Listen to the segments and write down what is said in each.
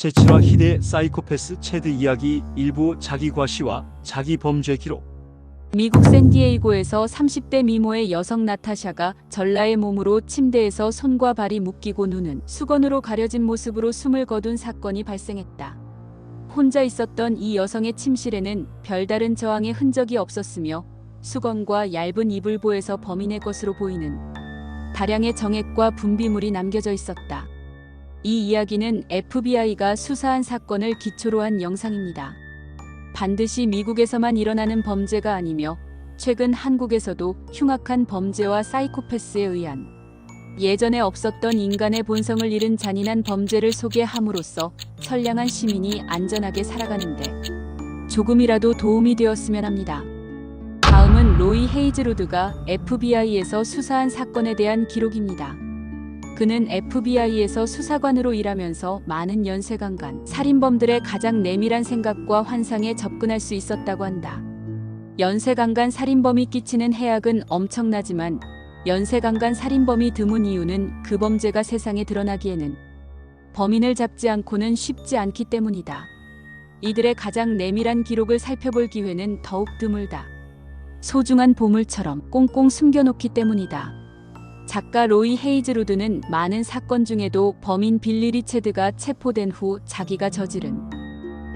제7화 희대 사이코패스 체드 이야기 일부 자기 과시와 자기 범죄 기록 미국 샌디에이고에서 30대 미모의 여성 나타샤가 전라의 몸으로 침대에서 손과 발이 묶이고 눈은 수건으로 가려진 모습으로 숨을 거둔 사건이 발생했다. 혼자 있었던 이 여성의 침실에는 별다른 저항의 흔적이 없었으며 수건과 얇은 이불보에서 범인의 것으로 보이는 다량의 정액과 분비물이 남겨져 있었다. 이 이야기는 FBI가 수사한 사건을 기초로 한 영상입니다. 반드시 미국에서만 일어나는 범죄가 아니며 최근 한국에서도 흉악한 범죄와 사이코패스에 의한 예전에 없었던 인간의 본성을 잃은 잔인한 범죄를 소개함으로써 선량한 시민이 안전하게 살아가는데 조금이라도 도움이 되었으면 합니다. 다음은 로이 헤이즈로드가 FBI에서 수사한 사건에 대한 기록입니다. 그는 FBI에서 수사관으로 일하면서 많은 연쇄강간, 살인범들의 가장 내밀한 생각과 환상에 접근할 수 있었다고 한다. 연쇄강간 살인범이 끼치는 해악은 엄청나지만 연쇄강간 살인범이 드문 이유는 그 범죄가 세상에 드러나기에는 범인을 잡지 않고는 쉽지 않기 때문이다. 이들의 가장 내밀한 기록을 살펴볼 기회는 더욱 드물다. 소중한 보물처럼 꽁꽁 숨겨놓기 때문이다. 작가 로이 헤이즈로드는 많은 사건 중에도 범인 빌리 리체드가 체포된 후 자기가 저지른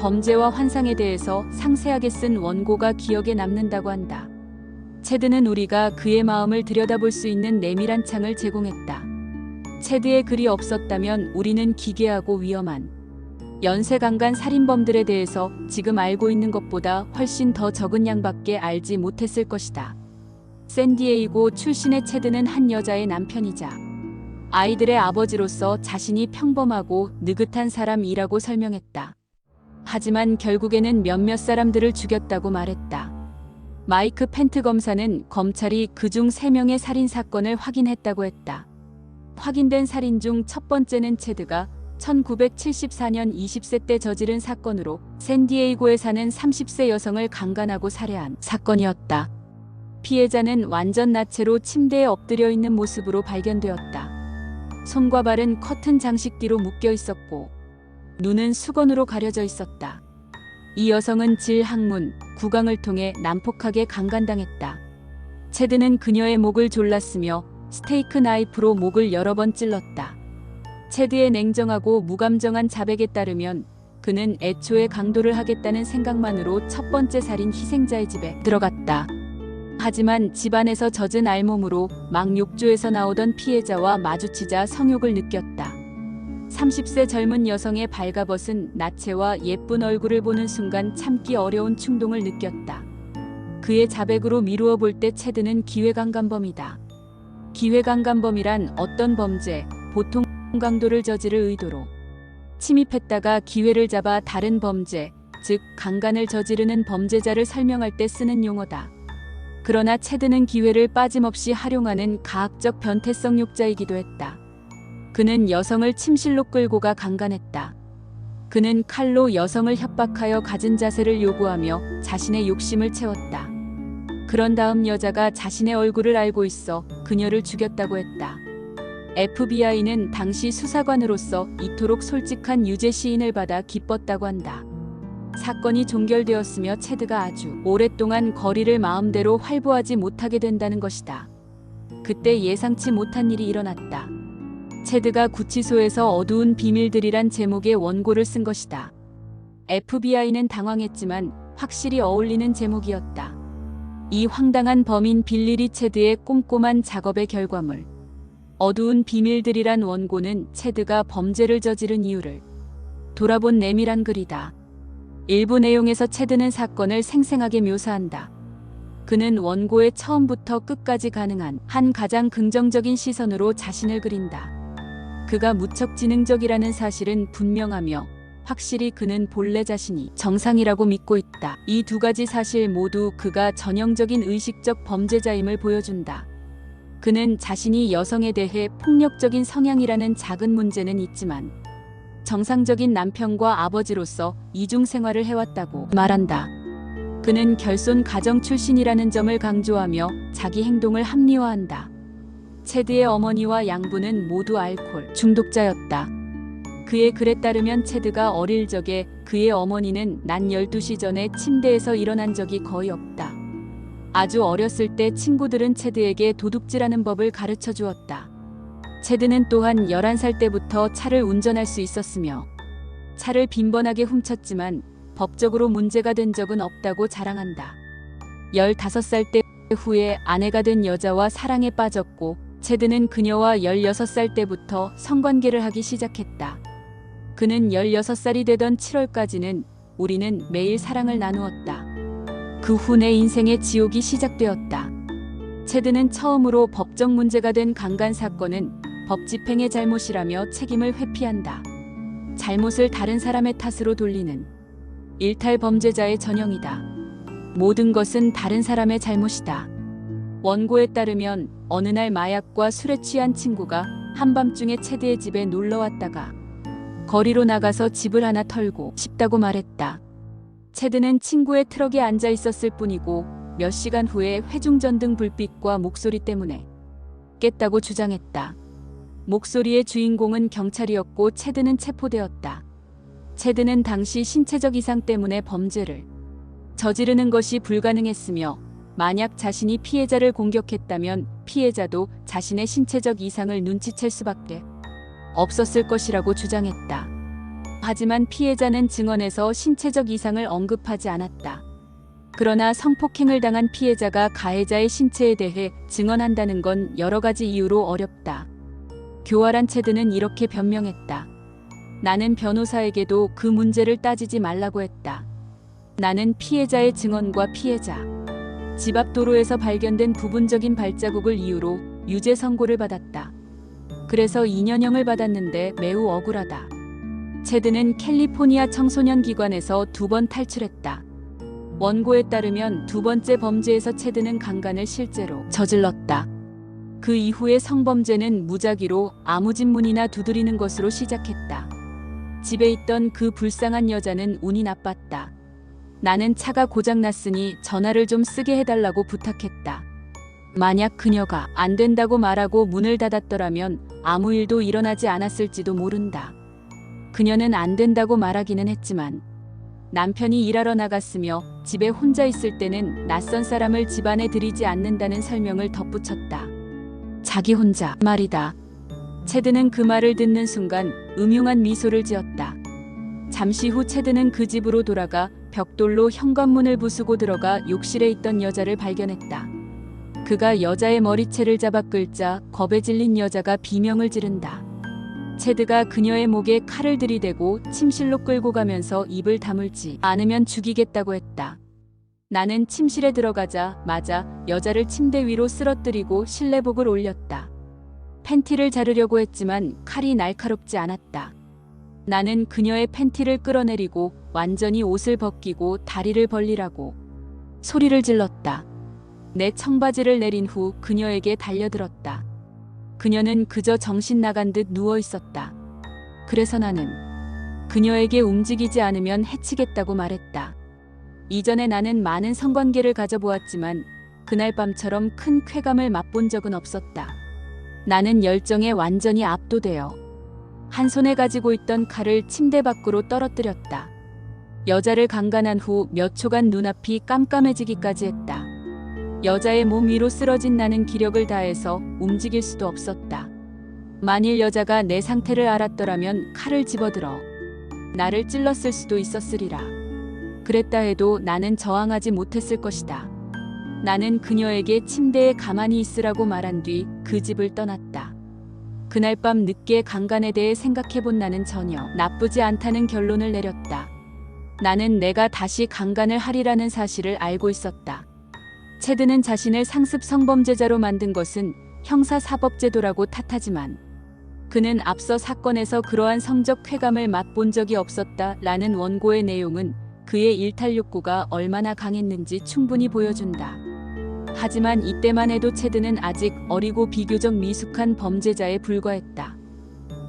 범죄와 환상에 대해서 상세하게 쓴 원고가 기억에 남는다고 한다. 체드는 우리가 그의 마음을 들여다볼 수 있는 내밀한 창을 제공했다. 체드의 글이 없었다면 우리는 기괴하고 위험한 연쇄강간 살인범들에 대해서 지금 알고 있는 것보다 훨씬 더 적은 양밖에 알지 못했을 것이다. 샌디에이고 출신의 체드는 한 여자의 남편이자 아이들의 아버지로서 자신이 평범하고 느긋한 사람이라고 설명했다. 하지만 결국에는 몇몇 사람들을 죽였다고 말했다. 마이크 펜트 검사는 검찰이 그중 3명의 살인 사건을 확인했다고 했다. 확인된 살인 중 첫 번째는 체드가 1974년 20세 때 저지른 사건으로 샌디에이고에 사는 30세 여성을 강간하고 살해한 사건이었다. 피해자는 완전 나체로 침대에 엎드려 있는 모습으로 발견되었다. 손과 발은 커튼 장식 뒤로 묶여 있었고 눈은 수건으로 가려져 있었다. 이 여성은 질 항문, 구강을 통해 난폭하게 강간당했다. 체드는 그녀의 목을 졸랐으며 스테이크 나이프로 목을 여러 번 찔렀다. 체드의 냉정하고 무감정한 자백에 따르면 그는 애초에 강도를 하겠다는 생각만으로 첫 번째 살인 희생자의 집에 들어갔다. 하지만 집안에서 젖은 알몸으로 막 욕조에서 나오던 피해자와 마주치자 성욕을 느꼈다. 30세 젊은 여성의 발가벗은 나체와 예쁜 얼굴을 보는 순간 참기 어려운 충동을 느꼈다. 그의 자백으로 미루어 볼 때 체드는 기회강간범이다. 기회강간범이란 어떤 범죄, 보통 강도를 저지를 의도로 침입했다가 기회를 잡아 다른 범죄, 즉 강간을 저지르는 범죄자를 설명할 때 쓰는 용어다. 그러나 체드는 기회를 빠짐없이 활용하는 가학적 변태성 욕자이기도 했다. 그는 여성을 침실로 끌고 가 강간했다. 그는 칼로 여성을 협박하여 갖은 자세를 요구하며 자신의 욕심을 채웠다. 그런 다음 여자가 자신의 얼굴을 알고 있어 그녀를 죽였다고 했다. FBI는 당시 수사관으로서 이토록 솔직한 유죄 시인을 받아 기뻤다고 한다. 사건이 종결되었으며 체드가 아주 오랫동안 거리를 마음대로 활보하지 못하게 된다는 것이다. 그때 예상치 못한 일이 일어났다. 체드가 구치소에서 어두운 비밀들이란 제목의 원고를 쓴 것이다. FBI는 당황했지만 확실히 어울리는 제목이었다. 이 황당한 범인 빌리 리 체드의 꼼꼼한 작업의 결과물. 어두운 비밀들이란 원고는 체드가 범죄를 저지른 이유를 돌아본 내밀한 글이다. 일부 내용에서 체드는 사건을 생생하게 묘사한다. 그는 원고의 처음부터 끝까지 가능한 한 가장 긍정적인 시선으로 자신을 그린다. 그가 무척 지능적이라는 사실은 분명하며 확실히 그는 본래 자신이 정상이라고 믿고 있다. 이 두 가지 사실 모두 그가 전형적인 의식적 범죄자임을 보여준다. 그는 자신이 여성에 대해 폭력적인 성향이라는 작은 문제는 있지만 정상적인 남편과 아버지로서 이중 생활을 해왔다고 말한다. 그는 결손 가정 출신이라는 점을 강조하며 자기 행동을 합리화한다. 체드의 어머니와 양부는 모두 알코올 중독자였다. 그의 글에 따르면 체드가 어릴 적에 그의 어머니는 난 12시 전에 침대에서 일어난 적이 거의 없다. 아주 어렸을 때 친구들은 체드에게 도둑질하는 법을 가르쳐 주었다. 체드는 또한 11살 때부터 차를 운전할 수 있었으며 차를 빈번하게 훔쳤지만 법적으로 문제가 된 적은 없다고 자랑한다. 15살 때 후에 아내가 된 여자와 사랑에 빠졌고 체드는 그녀와 16살 때부터 성관계를 하기 시작했다. 그는 16살이 되던 7월까지는 우리는 매일 사랑을 나누었다. 그 후 내 인생의 지옥이 시작되었다. 체드는 처음으로 법적 문제가 된 강간 사건은 법 집행의 잘못이라며 책임을 회피한다. 잘못을 다른 사람의 탓으로 돌리는 일탈 범죄자의 전형이다. 모든 것은 다른 사람의 잘못이다. 원고에 따르면 어느 날 마약과 술에 취한 친구가 한밤중에 체드의 집에 놀러 왔다가 거리로 나가서 집을 하나 털고 싶다고 말했다. 체드는 친구의 트럭에 앉아 있었을 뿐이고 몇 시간 후에 회중전등 불빛과 목소리 때문에 깼다고 주장했다. 목소리의 주인공은 경찰이었고 체드는 체포되었다. 체드는 당시 신체적 이상 때문에 범죄를 저지르는 것이 불가능했으며 만약 자신이 피해자를 공격했다면 피해자도 자신의 신체적 이상을 눈치챌 수밖에 없었을 것이라고 주장했다. 하지만 피해자는 증언에서 신체적 이상을 언급하지 않았다. 그러나 성폭행을 당한 피해자가 가해자의 신체에 대해 증언한다는 건 여러 가지 이유로 어렵다. 교활한 체드는 이렇게 변명했다. 나는 변호사에게도 그 문제를 따지지 말라고 했다. 나는 피해자의 증언과 피해자, 집 앞 도로에서 발견된 부분적인 발자국을 이유로 유죄 선고를 받았다. 그래서 2년형을 받았는데 매우 억울하다. 체드는 캘리포니아 청소년 기관에서 두 번 탈출했다. 원고에 따르면 두 번째 범죄에서 체드는 강간을 실제로 저질렀다. 그 이후의 성범죄는 무작위로 아무 집문이나 두드리는 것으로 시작했다. 집에 있던 그 불쌍한 여자는 운이 나빴다. 나는 차가 고장났으니 전화를 좀 쓰게 해달라고 부탁했다. 만약 그녀가 안 된다고 말하고 문을 닫았더라면 아무 일도 일어나지 않았을지도 모른다. 그녀는 안 된다고 말하기는 했지만 남편이 일하러 나갔으며 집에 혼자 있을 때는 낯선 사람을 집안에 들이지 않는다는 설명을 덧붙였다. 자기 혼자 말이다. 체드는 그 말을 듣는 순간 음흉한 미소를 지었다. 잠시 후 체드는 그 집으로 돌아가 벽돌로 현관문을 부수고 들어가 욕실에 있던 여자를 발견했다. 그가 여자의 머리채를 잡아 끌자 겁에 질린 여자가 비명을 지른다. 체드가 그녀의 목에 칼을 들이대고 침실로 끌고 가면서 입을 다물지 않으면 죽이겠다고 했다. 나는 침실에 들어가자 마자 여자를 침대 위로 쓰러뜨리고 실내복을 올렸다. 팬티를 자르려고 했지만 칼이 날카롭지 않았다. 나는 그녀의 팬티를 끌어내리고 완전히 옷을 벗기고 다리를 벌리라고 소리를 질렀다. 내 청바지를 내린 후 그녀에게 달려들었다. 그녀는 그저 정신 나간 듯 누워 있었다. 그래서 나는 그녀에게 움직이지 않으면 해치겠다고 말했다. 이전에 나는 많은 성관계를 가져보았지만 그날 밤처럼 큰 쾌감을 맛본 적은 없었다. 나는 열정에 완전히 압도되어 한 손에 가지고 있던 칼을 침대 밖으로 떨어뜨렸다. 여자를 강간한 후 몇 초간 눈앞이 깜깜해지기까지 했다. 여자의 몸 위로 쓰러진 나는 기력을 다해서 움직일 수도 없었다. 만일 여자가 내 상태를 알았더라면 칼을 집어들어 나를 찔렀을 수도 있었으리라. 그랬다 해도 나는 저항하지 못했을 것이다. 나는 그녀에게 침대에 가만히 있으라고 말한 뒤 그 집을 떠났다. 그날 밤 늦게 강간에 대해 생각해본 나는 전혀 나쁘지 않다는 결론을 내렸다. 나는 내가 다시 강간을 하리라는 사실을 알고 있었다. 체드는 자신을 상습 성범죄자로 만든 것은 형사사법제도라고 탓하지만 그는 앞서 사건에서 그러한 성적 쾌감을 맛본 적이 없었다 라는 원고의 내용은 그의 일탈 욕구가 얼마나 강했는지 충분히 보여준다. 하지만 이때만 해도 체드는 아직 어리고 비교적 미숙한 범죄자에 불과했다.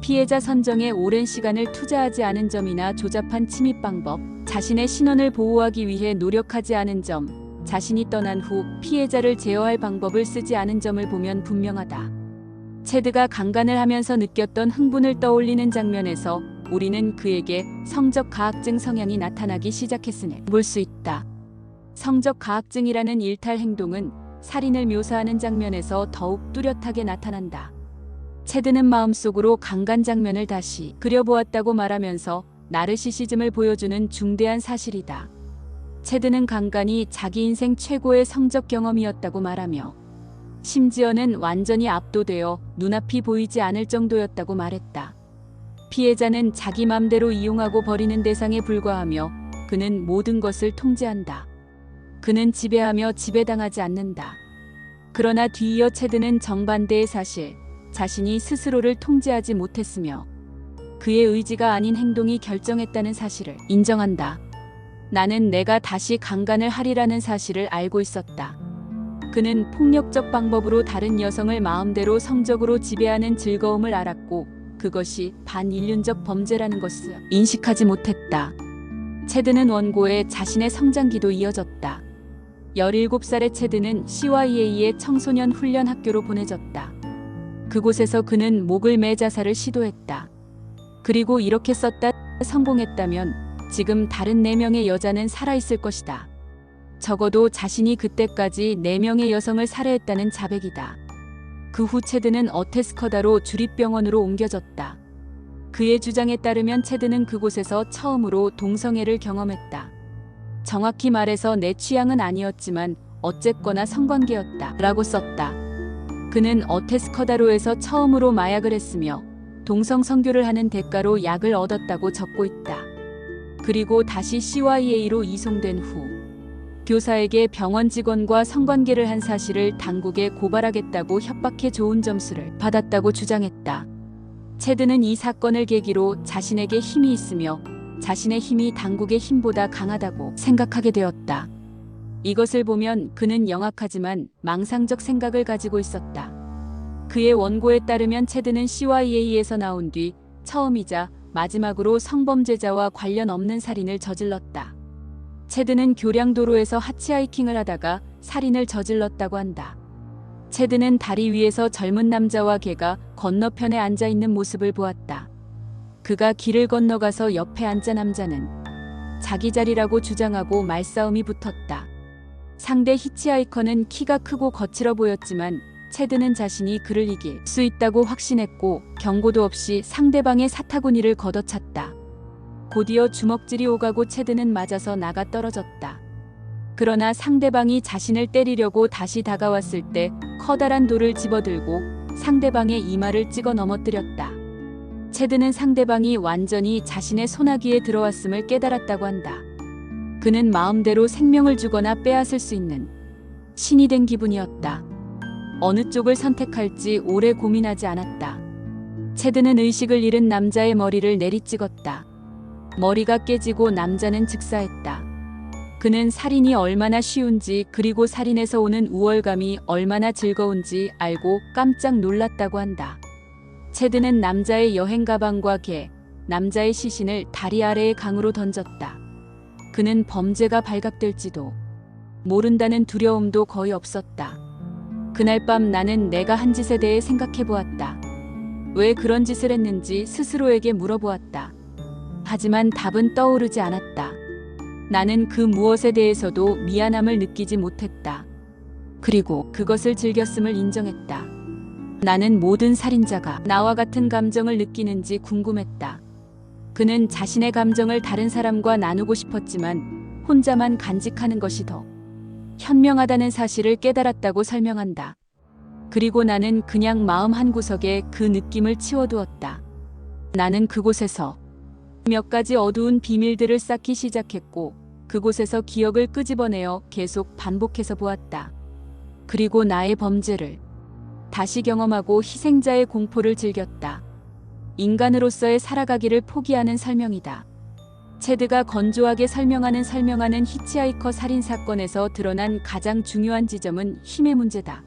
피해자 선정에 오랜 시간을 투자하지 않은 점이나 조잡한 침입 방법, 자신의 신원을 보호하기 위해 노력하지 않은 점, 자신이 떠난 후 피해자를 제어할 방법을 쓰지 않은 점을 보면 분명하다. 체드가 강간을 하면서 느꼈던 흥분을 떠올리는 장면에서 우리는 그에게 성적 가학증 성향이 나타나기 시작했으니 볼 수 있다. 성적 가학증이라는 일탈 행동은 살인을 묘사하는 장면에서 더욱 뚜렷하게 나타난다. 체드는 마음속으로 강간 장면을 다시 그려보았다고 말하면서 나르시시즘을 보여주는 중대한 사실이다. 체드는 강간이 자기 인생 최고의 성적 경험이었다고 말하며 심지어는 완전히 압도되어 눈앞이 보이지 않을 정도였다고 말했다. 피해자는 자기 맘대로 이용하고 버리는 대상에 불과하며 그는 모든 것을 통제한다. 그는 지배하며 지배당하지 않는다. 그러나 뒤이어 체드는 정반대의 사실, 자신이 스스로를 통제하지 못했으며 그의 의지가 아닌 행동이 결정했다는 사실을 인정한다. 나는 내가 다시 강간을 하리라는 사실을 알고 있었다. 그는 폭력적 방법으로 다른 여성을 마음대로 성적으로 지배하는 즐거움을 알았고 그것이 반인륜적 범죄라는 것을 인식하지 못했다. 체드는 원고에 자신의 성장기도 이어졌다. 17살의 체드는 CYA의 청소년 훈련 학교로 보내졌다. 그곳에서 그는 목을 매 자살을 시도했다. 그리고 이렇게 썼다. 성공했다면 지금 다른 4명의 여자는 살아있을 것이다. 적어도 자신이 그때까지 4명의 여성을 살해했다는 자백이다. 그 후 체드는 어테스커다로 주립병원으로 옮겨졌다. 그의 주장에 따르면 체드는 그곳에서 처음으로 동성애를 경험했다. 정확히 말해서 내 취향은 아니었지만 어쨌거나 성관계였다. 라고 썼다. 그는 어테스커다로에서 처음으로 마약을 했으며 동성 선교를 하는 대가로 약을 얻었다고 적고 있다. 그리고 다시 CYA로 이송된 후 교사에게 병원 직원과 성관계를 한 사실을 당국에 고발하겠다고 협박해 좋은 점수를 받았다고 주장했다. 체드는 이 사건을 계기로 자신에게 힘이 있으며 자신의 힘이 당국의 힘보다 강하다고 생각하게 되었다. 이것을 보면 그는 영악하지만 망상적 생각을 가지고 있었다. 그의 원고에 따르면 체드는 CYA에서 나온 뒤 처음이자 마지막으로 성범죄자와 관련 없는 살인을 저질렀다. 체드는 교량도로에서 하치하이킹을 하다가 살인을 저질렀다고 한다. 체드는 다리 위에서 젊은 남자와 개가 건너편에 앉아 있는 모습을 보았다. 그가 길을 건너가서 옆에 앉아 남자는 자기 자리라고 주장하고 말싸움이 붙었다. 상대 히치하이커는 키가 크고 거칠어 보였지만 체드는 자신이 그를 이길 수 있다고 확신했고 경고도 없이 상대방의 사타구니를 걷어찼다. 곧이어 주먹질이 오가고 체드는 맞아서 나가 떨어졌다. 그러나 상대방이 자신을 때리려고 다시 다가왔을 때 커다란 돌을 집어들고 상대방의 이마를 찍어 넘어뜨렸다. 체드는 상대방이 완전히 자신의 소나기에 들어왔음을 깨달았다고 한다. 그는 마음대로 생명을 주거나 빼앗을 수 있는 신이 된 기분이었다. 어느 쪽을 선택할지 오래 고민하지 않았다. 체드는 의식을 잃은 남자의 머리를 내리찍었다. 머리가 깨지고 남자는 즉사했다. 그는 살인이 얼마나 쉬운지 그리고 살인에서 오는 우월감이 얼마나 즐거운지 알고 깜짝 놀랐다고 한다. 체드는 남자의 여행 가방과 개, 남자의 시신을 다리 아래의 강으로 던졌다. 그는 범죄가 발각될지도 모른다는 두려움도 거의 없었다. 그날 밤 나는 내가 한 짓에 대해 생각해 보았다. 왜 그런 짓을 했는지 스스로에게 물어보았다. 하지만 답은 떠오르지 않았다. 나는 그 무엇에 대해서도 미안함을 느끼지 못했다. 그리고 그것을 즐겼음을 인정했다. 나는 모든 살인자가 나와 같은 감정을 느끼는지 궁금했다. 그는 자신의 감정을 다른 사람과 나누고 싶었지만 혼자만 간직하는 것이 더 현명하다는 사실을 깨달았다고 설명한다. 그리고 나는 그냥 마음 한구석에 그 느낌을 치워두었다. 나는 그곳에서 몇 가지 어두운 비밀들을 쌓기 시작했고 그곳에서 기억을 끄집어내어 계속 반복해서 보았다. 그리고 나의 범죄를 다시 경험하고 희생자의 공포를 즐겼다. 인간으로서의 살아가기를 포기하는 설명이다. 체드가 건조하게 설명하는 설명하는 히치하이커 살인 사건에서 드러난 가장 중요한 지점은 힘의 문제다.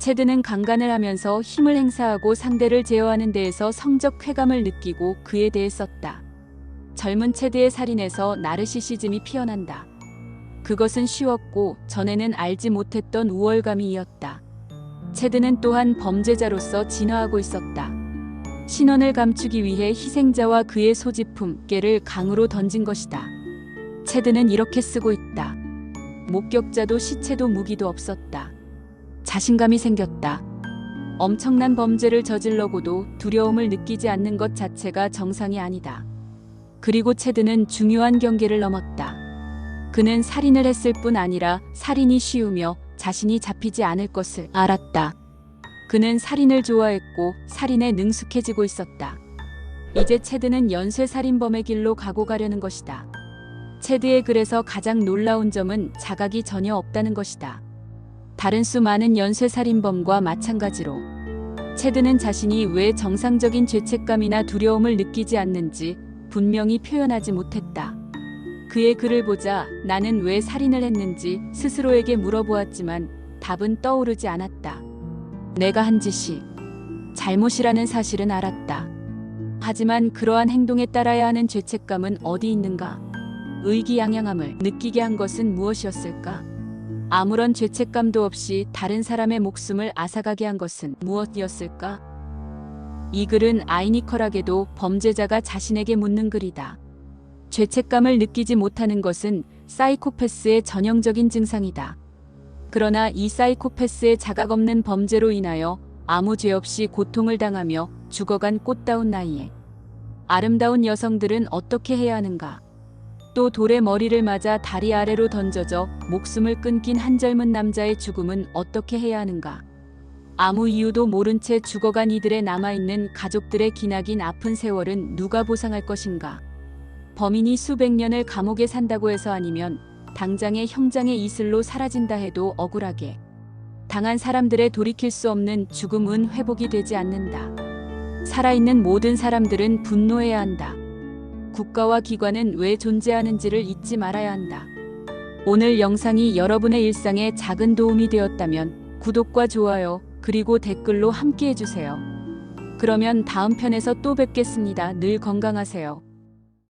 체드는 강간을 하면서 힘을 행사하고 상대를 제어하는 데에서 성적 쾌감을 느끼고 그에 대해 썼다. 젊은 체드의 살인에서 나르시시즘이 피어난다. 그것은 쉬웠고 전에는 알지 못했던 우월감이 이었다. 체드는 또한 범죄자로서 진화하고 있었다. 신원을 감추기 위해 희생자와 그의 소지품 깨를 강으로 던진 것이다. 체드는 이렇게 쓰고 있다. 목격자도 시체도 무기도 없었다. 자신감이 생겼다. 엄청난 범죄를 저질러고도 두려움을 느끼지 않는 것 자체가 정상이 아니다. 그리고 체드는 중요한 경계를 넘었다. 그는 살인을 했을 뿐 아니라 살인이 쉬우며 자신이 잡히지 않을 것을 알았다. 그는 살인을 좋아했고 살인에 능숙해지고 있었다. 이제 체드는 연쇄 살인범의 길로 가고 가려는 것이다. 체드의 글에서 가장 놀라운 점은 자각이 전혀 없다는 것이다. 다른 수많은 연쇄 살인범과 마찬가지로 체드는 자신이 왜 정상적인 죄책감이나 두려움을 느끼지 않는지 분명히 표현하지 못했다. 그의 글을 보자 나는 왜 살인을 했는지 스스로에게 물어보았지만 답은 떠오르지 않았다. 내가 한 짓이 잘못이라는 사실은 알았다. 하지만 그러한 행동에 따라야 하는 죄책감은 어디 있는가? 의기양양함을 느끼게 한 것은 무엇이었을까? 아무런 죄책감도 없이 다른 사람의 목숨을 앗아가게 한 것은 무엇이었을까? 이 글은 아이니컬하게도 범죄자가 자신에게 묻는 글이다. 죄책감을 느끼지 못하는 것은 사이코패스의 전형적인 증상이다. 그러나 이 사이코패스의 자각 없는 범죄로 인하여 아무 죄 없이 고통을 당하며 죽어간 꽃다운 나이에 아름다운 여성들은 어떻게 해야 하는가? 또 돌의 머리를 맞아 다리 아래로 던져져 목숨을 끊긴 한 젊은 남자의 죽음은 어떻게 해야 하는가? 아무 이유도 모른 채 죽어간 이들의 남아있는 가족들의 기나긴 아픈 세월은 누가 보상할 것인가? 범인이 수백 년을 감옥에 산다고 해서 아니면 당장의 형장의 이슬로 사라진다 해도 억울하게 당한 사람들의 돌이킬 수 없는 죽음은 회복이 되지 않는다. 살아있는 모든 사람들은 분노해야 한다. 국가와 기관은 왜 존재하는지를 잊지 말아야 한다. 오늘 영상이 여러분의 일상에 작은 도움이 되었다면 구독과 좋아요 그리고 댓글로 함께 해주세요. 그러면 다음 편에서 또 뵙겠습니다. 늘 건강하세요.